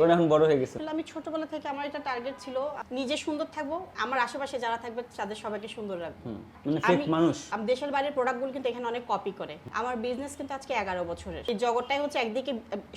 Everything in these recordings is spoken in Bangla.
কারণ এখন বড় হয়ে গেছে। আমি ছোটবেলা থেকে আমার এটা টার্গেট ছিল নিজে সুন্দর থাকব আমার আশেপাশে যারা থাকবে তাদের সবাইকে সুন্দর রাখব। মানে ফেক মানুষ। আমি দেশের বাইরের প্রোডাক্টগুলো কিন্তু এখানে অনেক কপি করে। আমার বিজনেস কিন্তু আজকে এগারো বছরের। এই জগৎটাই হচ্ছে একদিকে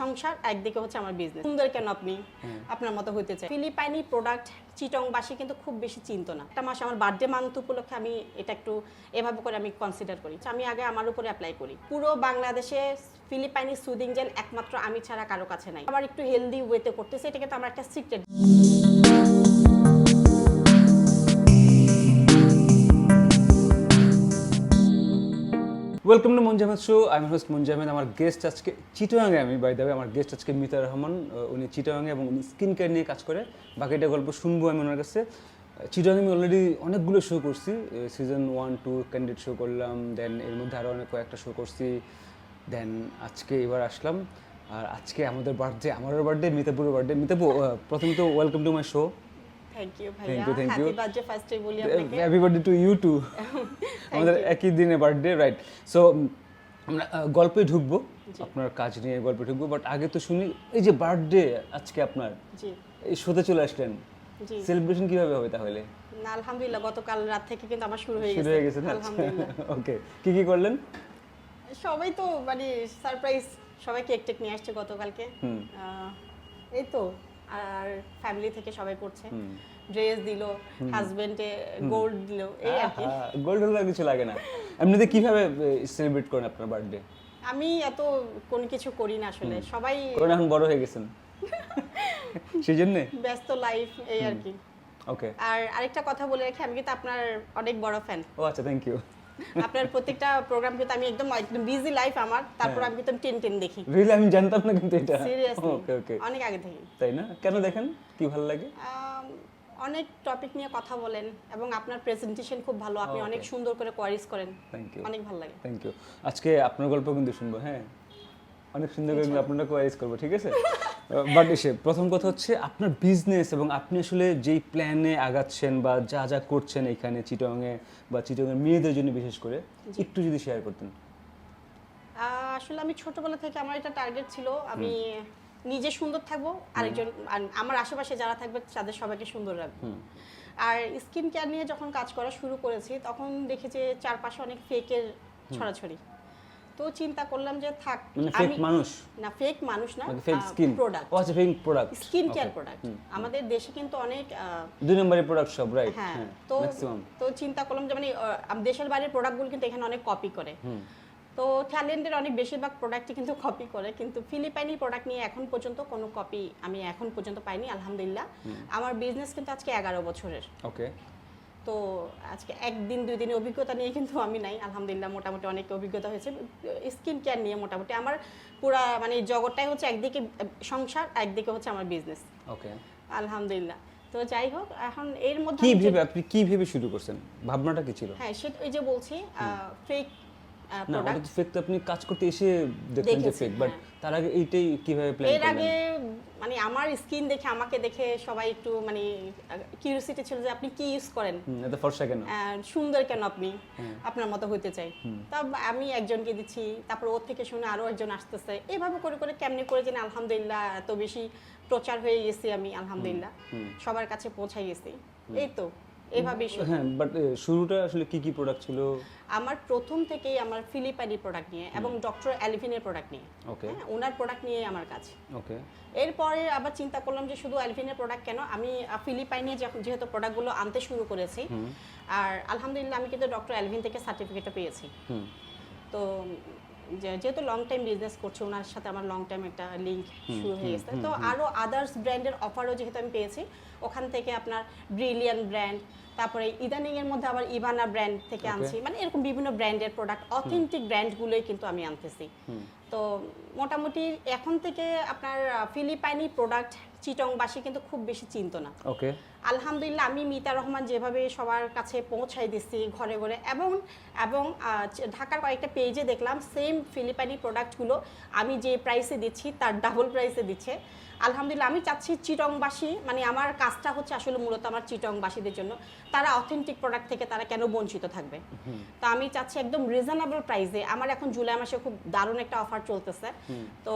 সংসার একদিকে হচ্ছে আমার বিজনেস সুন্দর কেন আপনি? আপনার মতো হইতে চাই। ফিলিপাইনি প্রোডাক্ট চিটংবাসী কিন্তু খুব বেশি চিন্ত না। একটা মাস আমার বার্থডে মান্থ উপলক্ষে আমি এটা একটু এভাবে করে আমি কনসিডার করি। আমি আগে আমার উপরে অ্যাপ্লাই করি। পুরো বাংলাদেশে ফিলিপাইনি সুদিং জেল একমাত্র আমি ছাড়া কারও কাছে নাই। আমার একটু হেলদি ওয়েতে করতেছে এটা কিন্তু আমার একটা secret welcome to Manjamed show আমি হোস্ট মঞ্জামেদ আমার গেস্ট আজকে চিটোয়াঙ্গে আমি বাই দেবে আমার গেস্ট আজকে মিতা রহমান উনি চিটোয়াঙ্গে এবং উনি স্কিন কেয়ার নিয়ে কাজ করে। বাকিটা গল্প শুনব আমি ওনার কাছে। চিটোয়াঙ্গে আমি অলরেডি অনেকগুলো শো করছি। Season one two candidate show করলাম দেন এর মধ্যে আরও অনেক কয়েকটা শো করছি। দেন আজকে এবার আসলাম। আর আজকে আমাদের বার্থডে আমারও বার্থডে মিতাপুরের বার্থডে মিতাপু আহ, প্রথমত welcome to my show thank you. Happy birthday ফার্স্টে বলি আপনাকে happy birthday to you too আমাদের একই দিনে বার্থডে রাইট সো আমরা গল্পে ঢুকবো। আপনার কাজ নিয়ে গল্পে ঢুকবো বাট আগে তো শুনি এই যে বার্থডে আজকে আপনার এই শোতে চলে আসলেন। সেলিব্রেশন কীভাবে হবে তাহলে? না আলহামদুলিল্লাহ গতকাল রাত থেকে কিন্তু আমার শুরু হয়ে শুরু গেছে। হয়ে গেছে আলহামদুলিল্লাহ। ওকে কি কি করলেন? সবাই তো মানে সারপ্রাইজ সবাই কেক টেক নিয়ে আসছে গতকালকে। এই তো আর ফ্যামিলি থেকে সবাই করছে ড্রেস দিল হাজবেন্ডে গোল্ড দিল এই আর কি। গোল্ড আর কিছু লাগে না। এমনিতে কীভাবে সেলিব্রেট করেন আপনার বার্থডে আমি এত কোন কিছু করি না আসলে সবাই এখন বড় হয়ে গেছেন। সেই জন্য ব্যস্ত লাইফ এই আর কি। ওকে আর আরেকটা কথা বলে রাখি আমি কিন্তু আপনার অনেক বড় ফ্যান ও আচ্ছা থ্যাংক ইউ আপনার প্রত্যেকটা প্রোগ্রাম কিন্তু আমি একদম একদম বিজি লাইফ আমার তারপর আমি কিন্তু টেন টেন দেখি। রিয়েলি আমি জানতাম না কিন্তু এটা। সিরিয়াসলি ওকে ওকে অনেক আগে থেকে। তাই না? কেন দেখেন? কি ভালো লাগে? অনেক টপিক নিয়ে কথা বলেন এবং আপনার প্রেজেন্টেশন খুব ভালো। আপনি অনেক সুন্দর করে কোয়ারিজ করেন। থ্যাংক ইউ অনেক ভালো লাগে। থ্যাংক ইউ আজকে আপনার গল্প কিন্তু শুনব হ্যাঁ? অনেক সুন্দর করে আপনারা কোয়ারিজ করব ঠিক আছে? বাট এসে প্রথম কথা হচ্ছে আপনার বিজনেস এবং আপনি আসলে যেই প্ল্যানে আগাচ্ছেন বা যা যা করছেন এখানে চিটংয়ে বা চিটংয়ের মেয়েদের জন্য বিশেষ করে একটু যদি শেয়ার করতেন। আসলে আমি ছোটবেলা থেকে আমার এটা টার্গেট ছিল আমি নিজে সুন্দর থাকব আরেকজন আর আমার আশেপাশে যারা থাকবে তাদের সবাইকে সুন্দর রাখব। আর স্কিন কেয়ার নিয়ে যখন কাজ করা শুরু করেছি তখন দেখি যে চারপাশে অনেক ফেকের ছড়াছড়ি। তো চিন্তা করলাম যে থাক মানে ফেক মানুষ? না ফেক মানুষ না ফেক স্কিন প্রোডাক্ট ও আচ্ছা fake product skin care product আমাদের দেশে কিন্তু অনেক দুই নম্বরের প্রোডাক্ট সব রাইট হ্যাঁ হ্যাঁ তো তো চিন্তা করলাম যে মানে দেশের বাইরের প্রোডাক্টগুলো কিন্তু এখানে অনেক কপি করে। তো থাইল্যান্ডের অনেক বেশিরভাগ প্রোডাক্টই কিন্তু কপি করে কিন্তু ফিলিপাইনি প্রোডাক্ট নিয়ে এখন পর্যন্ত কোনো কপি আমি এখন পর্যন্ত পাইনি আলহামদুলিল্লাহ। আমার বিজনেস কিন্তু আজকে এগারো বছরের। ওকে তো আজকে একদিন দুই দিনের অভিজ্ঞতা নিয়ে কিন্তু আমি নাই। আলহামদুলিল্লাহ মোটামুটি অনেক অভিজ্ঞতা হয়েছে। স্কিন কেয়ার নিয়ে মোটামুটি আমার পুরা মানে জগৎটাই হচ্ছে একদিকে সংসার একদিকে হচ্ছে আমার বিজনেস ওকে। আলহামদুলিল্লাহ। তো যাই হোক এখন এর মধ্যে কি ভেবে আপনি কি ভেবে শুরু করছেন? ভাবনাটা কি ছিল? হ্যাঁ সেটা ওই যে বলছি ফেক না ওটা প্রোডাক্ট তো ফেক তো আপনি কাজ করতে এসে দেখলেন যে ফেক বাট হ্যাঁ। তার আগে এইটাই কীভাবে প্ল্যান এর আগে মানে আমার স্কিন দেখে আমাকে দেখে সবাই একটু মানে কিউরিয়াসিটি ছিল যে আপনি কি ইউজ করেন? ফর্সা কেন? সুন্দর কেন আপনি? আপনার মতো হতে চাই। তা আমি একজনকে দিচ্ছি তারপর ওর থেকে শুনে আরও একজন আসতেছে। এভাবে করে করে কেমনি করে যেন আলহামদুলিল্লাহ এত বেশি প্রচার হয়ে গেছি আমি আলহামদুলিল্লাহ। সবার কাছে পৌঁছাই গেছি। এই তো। এভাবেই শুরু। হ্যাঁ বাট শুরুটা আসলে কি কি প্রোডাক্ট ছিল? আমার প্রথম থেকেই আমার ফিলিপাইনি প্রোডাক্ট নিয়ে এবং ডক্টর অ্যালিভিনের প্রোডাক্ট নিয়ে। ওকে হ্যাঁ ওনার প্রোডাক্ট নিয়ে আমার কাজ। ওকে এরপরে আবার চিন্তা করলাম যে শুধু অ্যালভিনের প্রোডাক্ট কেন? আমি ফিলিপাইনে যখন যেহেতু প্রোডাক্টগুলো আনতে শুরু করেছি আর আলহামদুলিল্লাহ আমি কিন্তু ডক্টর অ্যালভিন থেকে সার্টিফিকেটটা পেয়েছি। হুম। তো যেহেতু লং টাইম বিজনেস করছে ওনার সাথে আমার লং টাইম একটা লিঙ্ক শুরু হয়ে গেছে। তো আরও আদার্স ব্র্যান্ডের অফারও যেহেতু আমি পেয়েছি ওখান থেকে আপনার ব্রিলিয়ান ব্র্যান্ড তারপরে ইদানিং এর মধ্যে আবার ইভানা ব্র্যান্ড থেকে আনছি। মানে এরকম বিভিন্ন ব্র্যান্ডের প্রোডাক্ট অথেন্টিক ব্র্যান্ডগুলোই কিন্তু আমি আনতেছি। তো মোটামুটি এখন থেকে আপনার ফিলিপাইনি প্রোডাক্ট চিটংবাসী কিন্তু খুব বেশি চিনত না। ওকে। আলহামদুলিল্লাহ আমি মিতা রহমান যেভাবে সবার কাছে পৌঁছাই দিচ্ছি ঘরে ঘরে এবং এবং ঢাকার কয়েকটা পেজে দেখলাম সেম ফিলিপাইনি প্রোডাক্টগুলো আমি যে প্রাইসে দিচ্ছি তার ডাবল প্রাইসে দিচ্ছে। আলহামদুলিল্লাহ আমি চাচ্ছি চিটংবাসী মানে আমার কাজটা হচ্ছে আসলে মূলত আমার চিটংবাসীদের জন্য। তারা অথেন্টিক প্রোডাক্ট থেকে তারা কেন বঞ্চিত থাকবে? তো আমি চাচ্ছি একদম রিজনেবল প্রাইসে আমার এখন জুলাই মাসে খুব দারুণ একটা অফার চলতেছে। তো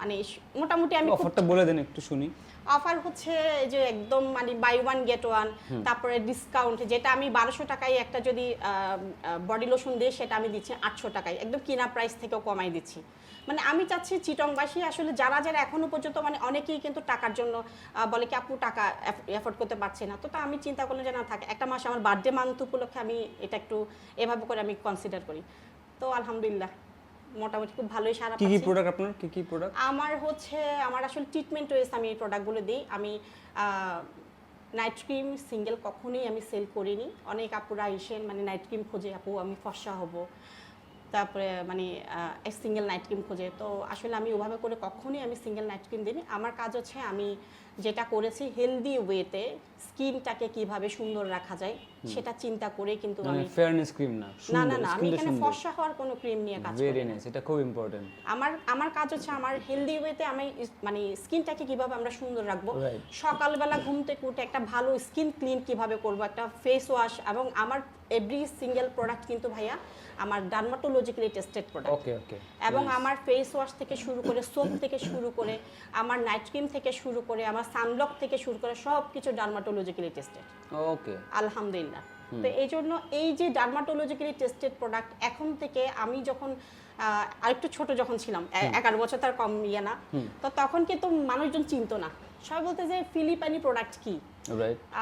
মানে মোটামুটি আমি অফারটা বলে দেন একটু শুনি। অফার হচ্ছে যে একদম মানে বাই ওয়ান গেট ওয়ান তারপরে ডিসকাউন্ট যেটা আমি বারোশো টাকায় একটা যদি বডি লোশন দিই সেটা আমি দিচ্ছি আটশো টাকায়। একদম কিনা প্রাইস থেকেও কমাই দিচ্ছি। মানে আমি চাচ্ছি চিটংবাসী আসলে যারা যারা এখনও পর্যন্ত মানে অনেকেই কিন্তু টাকার জন্য বলে কি আপু টাকা এফোর্ড করতে পারছে না। তো তা আমি চিন্তা করলাম যে না থাকে একটা মাস আমার বার্থডে মান্থ উপলক্ষে আমি এটা একটু এভাবে করে আমি কনসিডার করি। তো আলহামদুলিল্লাহ। মোটামুটি খুব ভালোই সারা কি কি প্রোডাক্ট আপনার? কি কি প্রোডাক্ট আমার হচ্ছে আমার আসলে ট্রিটমেন্ট ওয়েস আমি এই প্রোডাক্টগুলো দিই। আমি নাইট ক্রিম সিঙ্গেল কখনোই আমি সেল করিনি। অনেক আপুরা এসেন মানে নাইট ক্রিম খোঁজে আপু আমি ফর্সা হব। তারপরে মানে সিঙ্গেল নাইট ক্রিম খোঁজে। তো আসলে আমি ওভাবে করে কখনোই আমি সিঙ্গেল নাইট ক্রিম দিইনি। আমার কাজ হচ্ছে আমি যেটা করেছি হেলদি ওয়েতে স্কিনটাকে কীভাবে সুন্দর রাখা যায় সেটা চিন্তা করে কিন্তু মানে আমি ফেয়ারনেস ক্রিম না না না না আমি এখানে ফর্সা হওয়ার কোনো ক্রিম নিয়ে কাজ করি না। এটা খুব ইম্পর্টেন্ট আমার আমার কাজ হচ্ছে আমার হেলদি ওয়েতে আমি মানে স্কিনটাকে কীভাবে আমরা সুন্দর রাখব। সকালবেলা ঘুম থেকে উঠে একটা ভালো স্কিন ক্লিন কীভাবে করব একটা ফেস ওয়াশ এবং আমার এভরি সিঙ্গেল প্রোডাক্ট কিন্তু ভাইয়া আমার dermatologically tested product okay okay এবং আমার ফেস ওয়াশ থেকে শুরু করে সোপ থেকে শুরু করে আমার নাইট ক্রিম থেকে শুরু করে আমার সানব্লক থেকে শুরু করে সব কিছু ডার্মাটোলজিক্যালি টেস্টেড ওকে আলহামদুলিল্লাহ তো এই জন্য এই যে ডার্মাটোলজিক্যালি টেস্টেড প্রোডাক্ট এখন থেকে আমি যখন আরেকটু ছোট যখন ছিলাম এগারো বছর তার কম ইয়ে না তো তখন কিন্তু মানুষজন চিনতো না। সবাই বলতে যে ফিলিপানি প্রোডাক্ট কি?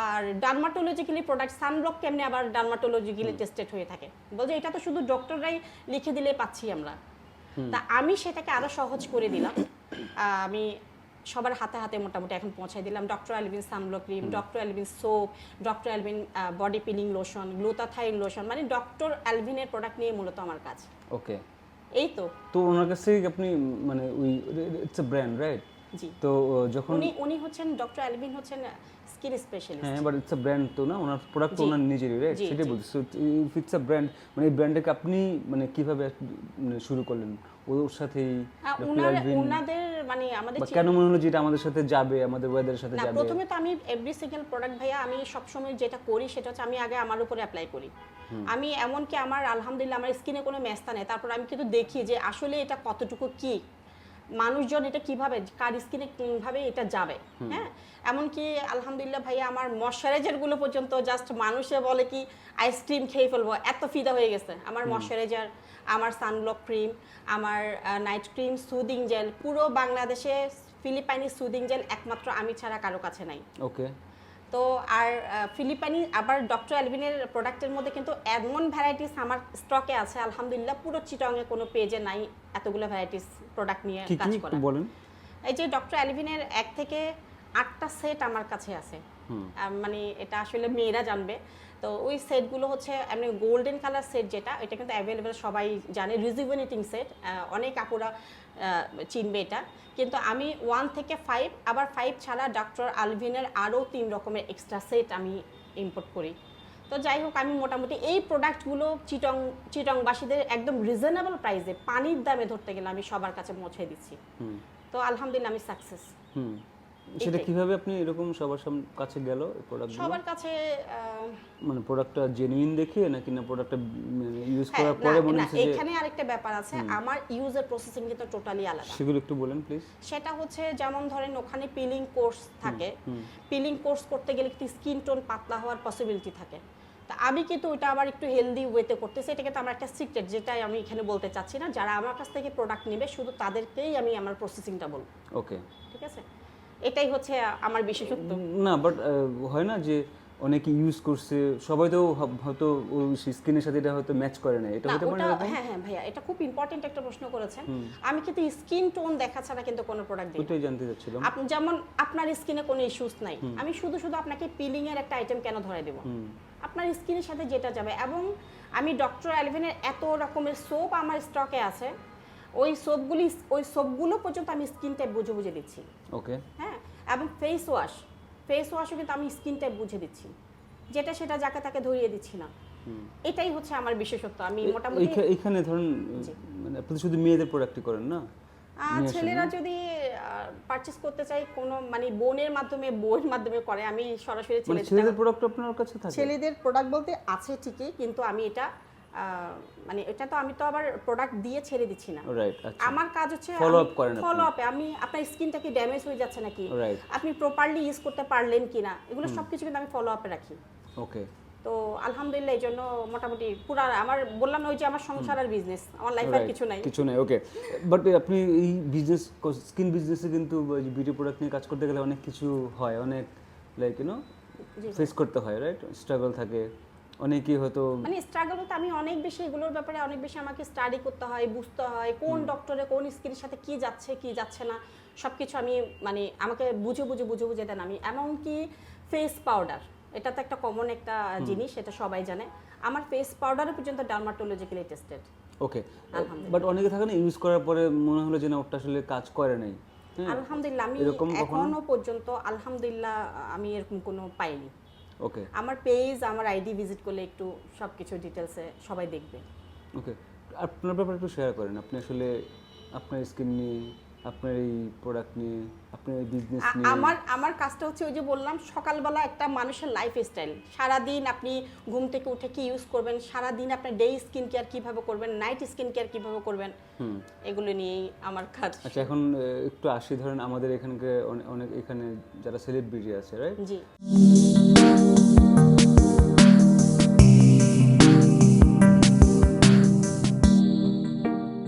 আর ডার্মাটোলজিক্যালি প্রোডাক্ট সানব্লক কেমনে আবার ডার্মাটোলজিক্যালি টেস্টেড হয়ে থাকে? বলছে এটা তো শুধু ডক্টররাই লিখে দিলে পাচ্ছি আমরা। তা আমি সেটাকে আরও সহজ করে দিলাম। আমি সবার হাতে হাতে মোটামুটি এখন পৌঁছাই দিলাম। Doctor Alvin sunblock cream doctor Alvin soap doctor Alvin body peeling lotion glutathione lotion মানে ডক্টর অ্যালভিনের প্রোডাক্ট নিয়ে মূলত আমার কাজ। ওকে এই তো। তো ওনার কাছে আপনি মানে ওই ইটস এ ব্র্যান্ড রাইট জি। তো যখন উনি উনি হচ্ছেন ডক্টর অ্যালভিন হচ্ছেন স্কিন স্পেশালিস্ট হ্যাঁ বাট ইটস আ ব্র্যান্ড তো না? ওনার প্রোডাক্ট ওনার নিজেরই রাইট সেটাই বলছি। So if it's a brand মানে এই ব্র্যান্ডটাকে আপনি মানে কীভাবে মানে শুরু করলেন? ওর সাথেই ডক্টর ওনাদের মানে আমাদের কেন মনে হলো যে এটা আমাদের সাথে যাবে আমাদের ওয়েদারের সাথে না যাবে? প্রথমে তো আমি এভরি সিঙ্গেল প্রোডাক্ট ভাইয়া আমি সবসময় যেটা করি সেটা হচ্ছে আমি আগে আমার উপরে অ্যাপ্লাই করি। আমি এমনকি আমার আলহামদুলিল্লাহ আমার স্কিনে কোনো মেস্তা নেই। তারপর আমি কিন্তু দেখি যে আসলে এটা কতটুকু কি? মানুষজন এটা কীভাবে কার স্কিনে কোনভাবে এটা যাবে হ্যাঁ? এমনকি আলহামদুলিল্লাহ ভাইয়া আমার ময়শ্চারাইজারগুলো পর্যন্ত জাস্ট মানুষে বলে কি আইসক্রিম খেয়ে ফেলব এত ফিদা হয়ে গেছে। আমার ময়শ্চারাইজার আমার সানব্লক ক্রিম আমার নাইট ক্রিম সুদিং জেল পুরো বাংলাদেশে ফিলিপাইনি সুদিং জেল একমাত্র আমি ছাড়া কারও কাছে নাই। ওকে তো আর ফিলিপাইনি আবার ডক্টর অ্যালভিনের প্রোডাক্টের মধ্যে কিন্তু এমন ভ্যারাইটিস আমার স্টকে আছে। আলহামদুলিল্লাহ পুরো চিটংয়ে কোনো পেজে নাই এতগুলো ভ্যারাইটিস প্রোডাক্ট নিয়ে কাজ করা। বলেন? এই যে ডক্টর অ্যালভিনের এক থেকে আটটা সেট আমার কাছে আছে। মানে এটা আসলে মেয়েরা জানবে। তো ওই সেটগুলো হচ্ছে এমনি গোল্ডেন কালার সেট যেটা এটা কিন্তু অ্যাভেলেবেল সবাই জানে রিজুভেনেটিং সেট অনেক আপুরা চিনবে এটা। কিন্তু আমি ওয়ান থেকে ফাইভ আবার ফাইভ ছাড়া ডক্টর আলভিনের আরও তিন রকমের এক্সট্রা সেট আমি ইম্পোর্ট করি। তো যাই হোক আমি মোটামুটি এই প্রোডাক্টগুলো চিটং চিটংবাসীদের একদম রিজনেবল প্রাইসে পানির দামে ধরতে গেলে আমি সবার কাছে পৌঁছে দিচ্ছি। তো আলহামদুলিল্লাহ আমি সাকসেস হুম। সেটা কীভাবে আপনি এরকম সবার সামনে কাছে গেল প্রোডাক্টগুলো সবার কাছে মানে প্রোডাক্টটা জেনুইন দেখে নাকি না প্রোডাক্টটা ইউজ হ্যাঁ, করার পরে মনে হচ্ছে যে এখানে আরেকটা ব্যাপার আছে আমার ইউজার প্রসেসিং কিন্তু টোটালি আলাদা। সেগুলো একটু বলেন প্লিজ সেটা হচ্ছে যেমন ধরেন ওখানে পিলিং কোর্স থাকে। পিলিং কোর্স করতে গেলে একটু স্কিন টোন পাতলা হওয়ার পসিবিলিটি থাকে। তা আমি কিন্তু ওটা আবার একটু হেলদি ওয়েতে করতেছি এটা কিন্তু আমার একটা সিক্রেট যেটাই আমি এখানে বলতে চাচ্ছি না। যারা আমার কাছ থেকে প্রোডাক্ট নেবে শুধু তাদেরকেই আমি আমার প্রসেসিংটা বলব। ওকে ঠিক আছে? এটাই হচ্ছে আমার বিশেষত্ব। না বাট হয় না যে অনেকে ইউজ করছে সবাই তো হয়তো ওই স্কিনের সাথে এটা হয়তো ম্যাচ করে না এটা হতে পারে হ্যাঁ হ্যাঁ ভাইয়া এটা খুব ইম্পর্টেন্ট একটা প্রশ্ন করেছেন। আমি কিন্তু স্কিন টোন দেখা ছাড়া কিন্তু কোনো প্রোডাক্ট দিই না। ওইটাই জানতে চাচ্ছিলাম। আপনি যেমন আপনার স্কিনে কোনো ইস্যুস নাই আমি শুধু শুধু আপনাকে পিলিং এর একটা আইটেম কেন ধরে দেব? আপনার স্কিনের সাথে যেটা যাবে এবং আমি ডক্টর অ্যালভিনের এত রকমের সোপ আমার স্টকে আছে ওই সোপগুলি ওই সোপগুলো পর্যন্ত আমি স্কিন টাইপ বুঝে বুঝে দিচ্ছি। ওকে হ্যাঁ? এবং ফেস ওয়াশ ফেস ওয়াশও কিন্তু আমি স্কিন টাইপ বুঝে দিচ্ছি। যেটা সেটা যাকে তাকে ধরিয়ে দিচ্ছি না। এটাই হচ্ছে আমার বিশেষত্ব। আমি মোটামুটি এইখানে ধরুন মানে আপনি শুধু মেয়েদের প্রোডাক্টই করেন না? ছেলেরা যদি পারচেজ করতে চাই কোনো মানে বোনের মাধ্যমে বইয়ের মাধ্যমে করে আমি সরাসরি মানে ছেলেদের প্রোডাক্ট আপনার কাছে থাকে? ছেলেদের প্রোডাক্ট বলতে আছে ঠিকই কিন্তু আমি এটা মানে এটা তো আমি তো আবার প্রোডাক্ট দিয়ে ছেড়ে দিচ্ছি না। আচ্ছা। আমার কাজ হচ্ছে করেন ফলো আপে আমি আপনার স্কিনটা কি ড্যামেজ হয়ে যাচ্ছে নাকি? আপনি প্রপারলি ইউজ করতে পারলেন কিনা? এগুলো সবকিছু কিন্তু আমি ফলো আপে রাখি। ওকে তো আলহামদুলিল্লাহ এই জন্য মোটামুটি পুরা আমার বললাম না ওই যে আমার সংসার আর বিজনেস আমার লাইফ আর কিছু নাই। কিছু নাই ওকে বাট আপনি এই বিজনেস স্কিন বিজনেসে কিন্তু বিউটি প্রোডাক্ট নিয়ে কাজ করতে গেলে অনেক কিছু হয় অনেক লাইক ইউনো। ফেস করতে হয় রাইট স্ট্রাগল থাকে। অনেকেই হয়তো মানে স্ট্রাগল বলতে আমি অনেক বেশি এগুলোর ব্যাপারে অনেক বেশি আমাকে স্টাডি করতে হয় বুঝতে হয় কোন ডক্টরে কোন স্কিনের সাথে কি যাচ্ছে কি যাচ্ছে না সবকিছু আমি মানে আমাকে বুঝে বুঝে বুঝে বুঝে দেন আমি। এমনকি ফেস পাউডার এটা তো একটা কমন একটা জিনিস এটা সবাই জানে। আমার ফেস পাউডারও পর্যন্ত ডার্মাটোলজিক্যালি টেস্টেড ওকে বাট অনেকে থাকে না ইউজ করার পরে মনে হলো যে না ওটা আসলে কাজ করে নাই। হ্যাঁ? আলহামদুলিল্লাহ আমি এখনও পর্যন্ত আলহামদুলিল্লাহ আমি এরকম কোনো পাইনি। ওকে আমার পেজ আমার আইডি ভিজিট করলে একটু সবকিছু ডিটেলসে সবাই দেখবে। ওকে আপনার ব্যাপারে একটু শেয়ার করেন আপনি আসলে আপনার স্কিন নিয়ে আপনার এই প্রোডাক্ট নিয়ে আপনার এই বিজনেস নিয়ে। আমার আমার কাজটা হচ্ছে ওই যে বললাম সকালবেলা একটা মানুষের লাইফ স্টাইল সারাদিন আপনি ঘুম থেকে উঠে কি ইউজ করবেন সারাদিন আপনার ডে স্কিন কেয়ার কীভাবে করবেন নাইট স্কিন কেয়ার কীভাবে করবেন হুম। এগুলো নিয়েই আমার কাজ। আচ্ছা এখন একটু আসি ধরেন আমাদের এখানকে অনে- অনেক এখানে যারা সেলিব্রিটি আছে রাইট জি।